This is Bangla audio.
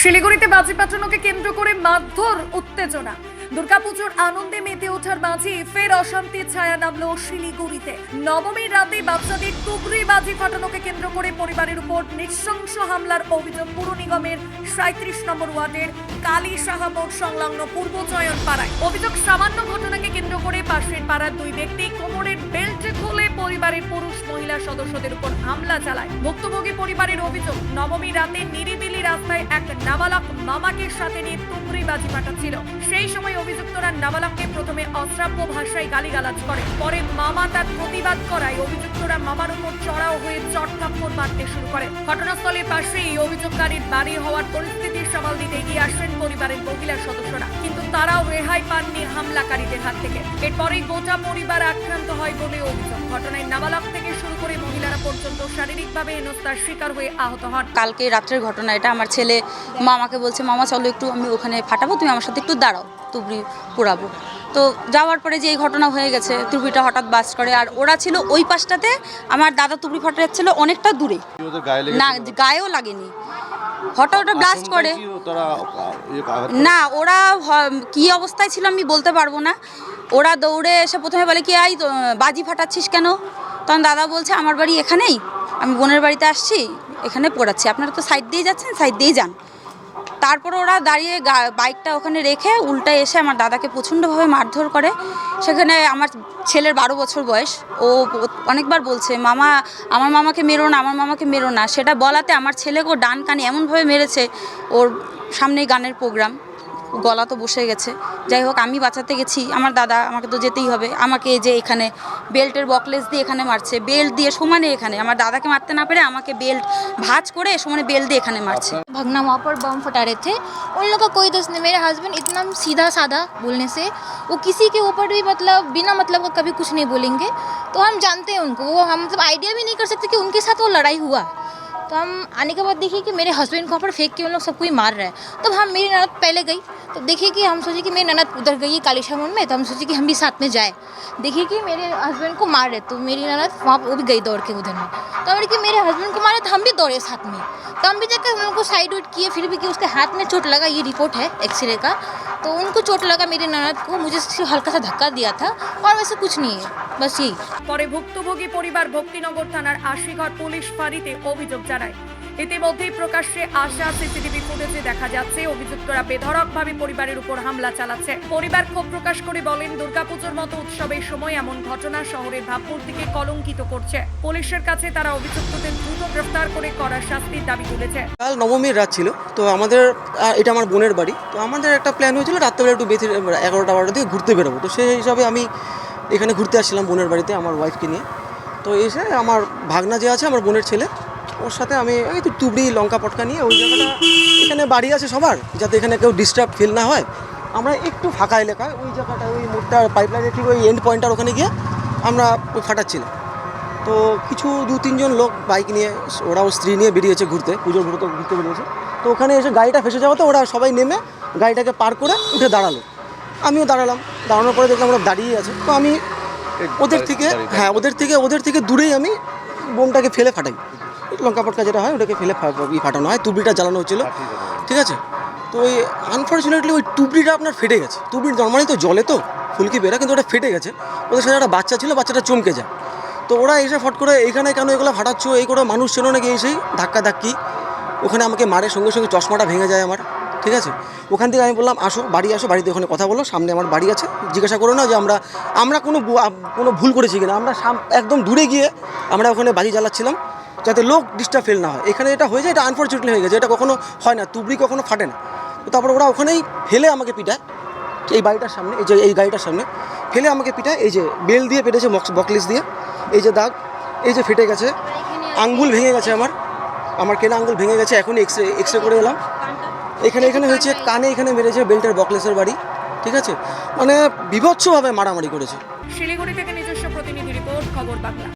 শিলিগুড়িতে বাজি পাঠানোকে কেন্দ্র করে মারধর উত্তেজনা। দুর্গাপুজোর আনন্দে মেতে ওঠার মাঝে ফের অশান্তির ছায়া নামলো শিলিগুড়িতে। নবমীর রাতে বাচ্চাদের টুকরি বাজি ফাটানোকে কেন্দ্র করে পরিবারের উপর নৃশংস হামলার অভিযোগ পুর নিগমের সাঁত্রিশ নম্বর ওয়ার্ডের কালী সাহা সংলগ্ন পূর্ব চয়ন পাড়ায় অভিযোগ সামান্য ঘটনাকে কেন্দ্র করে পাশের পাড়ার দুই ব্যক্তি কোমরের বেল্ট খুলে পরিবারের পুরুষ মহিলা সদস্যদের উপর হামলা চালায়। ভুক্তভোগী পরিবারের অভিযোগ নবমী রাতে নিরিবিলি রাস্তায় এক নাবালক মামাকে সাথে নিয়ে তুমরি বাজি পাঠাচ্ছিল সেই সময় অভিযুক্তরা নাবালককে প্রথমে অশ্রাব্য ভাষায় গালিগালাজ করে পরে মামা তার প্রতিবাদ করায় অভিযুক্তরা মামার উপর চড়াও হয়ে চট থাপ্পড় মারতে শুরু করে। ঘটনাস্থলের পাশেই অভিযোগকারীর বাড়ি হওয়ার পরিস্থিতির সামাল দিতে এগিয়ে আসেন পরিবারের মহিলা সদস্যরা। কিন্তু তারাও রেহাই পাননি হামলাকারীদের হাত থেকে। এরপরেই গোটা পরিবার আক্রান্ত হয় বলে অভিযোগ। ঘটনায় নাবালক থেকে শুরু করে মহিলারা পর্যন্ত শারীরিকভাবে হেনস্থার শিকার হয়ে আহত হন। কালকে রাত্রের ঘটনা এটা। আমার ছেলে মামাকে বলছে মামা চলো একটু আমি ওখানে ফাটাবো তুমি আমার সাথে একটু দাঁড়াও তুবড়ি পোড়াবো। তো যাওয়ার পরে যে এই ঘটনা হয়ে গেছে তুবড়িটা হঠাৎ বাস করে। আর ওরা ছিল ওই পাশটাতে। আমার দাদা তুবড়ি ফাটাচ্ছিল অনেকটা দূরে? না গায়েও লাগেনি। হঠাৎ ওটা ব্লাস্ট করে। ইয়ে আঘাত না ওরা কি অবস্থায় ছিল আমি বলতে পারব না। ওরা দৌড়ে এসে প্রথমে বলে কি আই বাজি ফাটাচ্ছিস কেন? তখন দাদা বলছে আমার বাড়ি এখানেই। আমি বোনের বাড়িতে আসছি এখানে পড়াচ্ছি। আপনারা তো সাইড দিয়ে যাচ্ছেন সাইড দিয়ে যান। তারপর ওরা দাঁড়িয়ে বাইকটা ওখানে রেখে উল্টা এসে আমার দাদাকে প্রচণ্ডভাবে মারধর করে। সেখানে আমার ছেলের বারো বছর বয়স। ও অনেকবার বলছে, মামা, আমার মামাকে মেরো না, আমার মামাকে মেরো না। সেটা বলাতে আমার ছেলেকেও ডান কানে এমনভাবে মেরেছে ওর সামনেই গানের প্রোগ্রাম। গলা তো বসে গেছে যাই হোক আমি বাঁচাতে গেছি আমার দাদা আমাকে তো যেতেই হবে আমাকে এই যে এখানে বেল্টের বকলেস দিয়ে এখানে মারছে বেল্ট দিয়ে সমানে এখানে আমার দাদাকে মারতে না পেরে আমাকে বেল্ট ভাঁজ করে সমানে বেল্ট দিয়ে এখানে মারছে भगना वहाँ पर बम फटा रहे थे उन लोग का कोई दोस्त नहीं मेरे हस्बैंड इतना सीधा साधा बोलने से वो किसी के ऊपर भी मतलब बिना मतलब का कभी कुछ नहीं बोलेंगे तो हम जानते हैं उनको वो हम मतलब आइडिया भी नहीं कर सकते कि उनके साथ वो लड़ाई हुआ तो हम आने के बाद देखिए कि मेरे हस्बैंड को वहाँ पर फेंक के उन लोग सबको ही मार रहा है। तब हम, मेरी ननद पहले गई तो देखिए कि हम सोचे कि मेरी ननद उधर गई है कालीशा मोड़ में तो हम सोचे कि हम भी साथ में जाए। देखिए कि मेरे हस्बैंड को मार रहे तो मेरी ननद वहाँ वो भी गई दौड़ के उधर में। तो हमने कि मेरे हस्बैंड को मारे तो हम भी दौड़े साथ में। तो हम भी जाकर हम उनको साइड उइड किए, फिर भी कि उसके हाथ में चोट लगा, ये रिपोर्ट है एक्सरे का। तो उनको चोट लगा मेरी ननद को मुझे सिर्फ हल्का सा धक्का दिया था और वैसे कुछ नहीं है बस यही পরে ভুক্তভোগী পরিবার ভক্তিনগর থানার আশিঘর পুলিশ ফাঁড়িতে অভিযোগ জানায় ইতিমধ্যেই প্রকাশ্যে আসা সিসিটিভি ফুটেজে দেখা যাচ্ছে, অভিযুক্তরা বেধড়কভাবে পরিবারের উপর হামলা চালাচ্ছে। পরিবার ক্ষোভ প্রকাশ করে বলেন, দুর্গাপুজোর মতো উৎসবের সময় এমন ঘটনা শহরের ভাবমূর্তিকে কলঙ্কিত করছে। পুলিশের কাছে তারা অভিযুক্তদের দ্রুত গ্রেফতার করে কড়া শাস্তির দাবি তুলেছে। কাল নবমীর রাত ছিল, তো আমাদের এটা আমার বোনের বাড়ি, তো আমাদের একটা প্ল্যান হয়েছিল রাত্রেবেলা একটু বেথি এগারোটা বারোটা দিকে ঘুরতে বেরোবো। তো সেই হিসাবে আমি এখানে ঘুরতে আসছিলাম বোনের বাড়িতে, আমার ওয়াইফকে নিয়ে। তো এসে আমার ভাগনা যে আছে, আমার বোনের ছেলে ওর সাথে আমি এই তো তুবড়ি লঙ্কা পটকা নিয়ে ওই জায়গাটা এখানে বাড়ি আছে সবার যাতে এখানে কেউ ডিস্টার্ব ফিল না হয়। আমরা একটু ফাঁকা এলাকায় ওই জায়গাটা ওই মোটটার পাইপলাইনের ঠিক ওই এন্ড পয়েন্টটার ওখানে গিয়ে আমরা ফাটাচ্ছিলাম। তো কিছু দু তিনজন লোক বাইক নিয়ে ওরাও স্ত্রী নিয়ে বেরিয়েছে ঘুরতে পুজোর ঘুরতে ঘুরতে বেরিয়েছে। তো ওখানে এসে গাড়িটা ফেসে যাওয়াতে ওরা সবাই নেমে গাড়িটাকে পার করে উঠে দাঁড়াল। আমিও দাঁড়ালাম দাঁড়ানোর পরে দেখলাম ওরা দাঁড়িয়ে আছে। তো আমি ওদের থেকে হ্যাঁ ওদের থেকে ওদের থেকে দূরেই আমি বোমটাকে ফেলে ফাটাই। লঙ্কা পটকা যেটা হয় ওটাকে ফেলে ফাটানো হয় তুবড়িটা জ্বালানো হচ্ছিল। ঠিক আছে। তো ওই আনফর্চুনেটলি ওই টুবড়িটা আপনার ফেটে গেছে। টুবড়ি নর্মালি তো জলে তো ফুলকি বেরা কিন্তু ওটা ফেটে গেছে। ওদের সাথে একটা বাচ্চা ছিল বাচ্চাটা চমকে যায়। তো ওরা এসে ফট করে এইখানে কেন এগুলো ফাটাচ্ছ? এই করে মানুষ ছিল নাকি? এসেই ধাক্কা ধাক্কি ওখানে আমাকে মারে সঙ্গে সঙ্গে চশমাটা ভেঙে যায় আমার। ঠিক আছে? ওখান থেকে আমি বললাম আসো বাড়ি আসো বাড়িতে ওখানে কথা বলো সামনে আমার বাড়ি আছে। জিজ্ঞাসা করো না যে আমরা আমরা কোনো কোনো ভুল করেছি কিনা। আমরা সাম- একদম দূরে গিয়ে আমরা ওখানে বাজি জ্বালাচ্ছিলাম। যাতে লোক ডিস্টার্ব ফেল না হয়। এখানে এটা হয়ে যায়, এটা আনফর্চুনেটলি হয়ে গেছে। এটা কখনো হয় না, তুবড়ি কখনো ফাটে না। তো তারপর ওরা ওখানেই ফেলে আমাকে পিটায়। এই বাড়িটার সামনে, এই যে, এই গাড়িটার সামনে ফেলে আমাকে পিটায়। এই যে, বেল দিয়ে পেটেছে বকলিস দিয়ে। এই যে দাগ, এই যে ফেটে গেছে। আঙ্গুল ভেঙে গেছে আমার। আমার কেনা আঙ্গুল ভেঙে গেছে, এখনই এক্স রে এক্স রে করে এলাম। এখানে এখানে হয়েছে, কানে এখানে মেরেছে বেল্টের বকলেসের বাড়ি। ঠিক আছে? মানে বিভৎসভাবে মারামারি করেছে। শিলিগুড়ি থেকে নিজস্ব প্রতিনিধি রিপোর্ট, খবর বাংলা।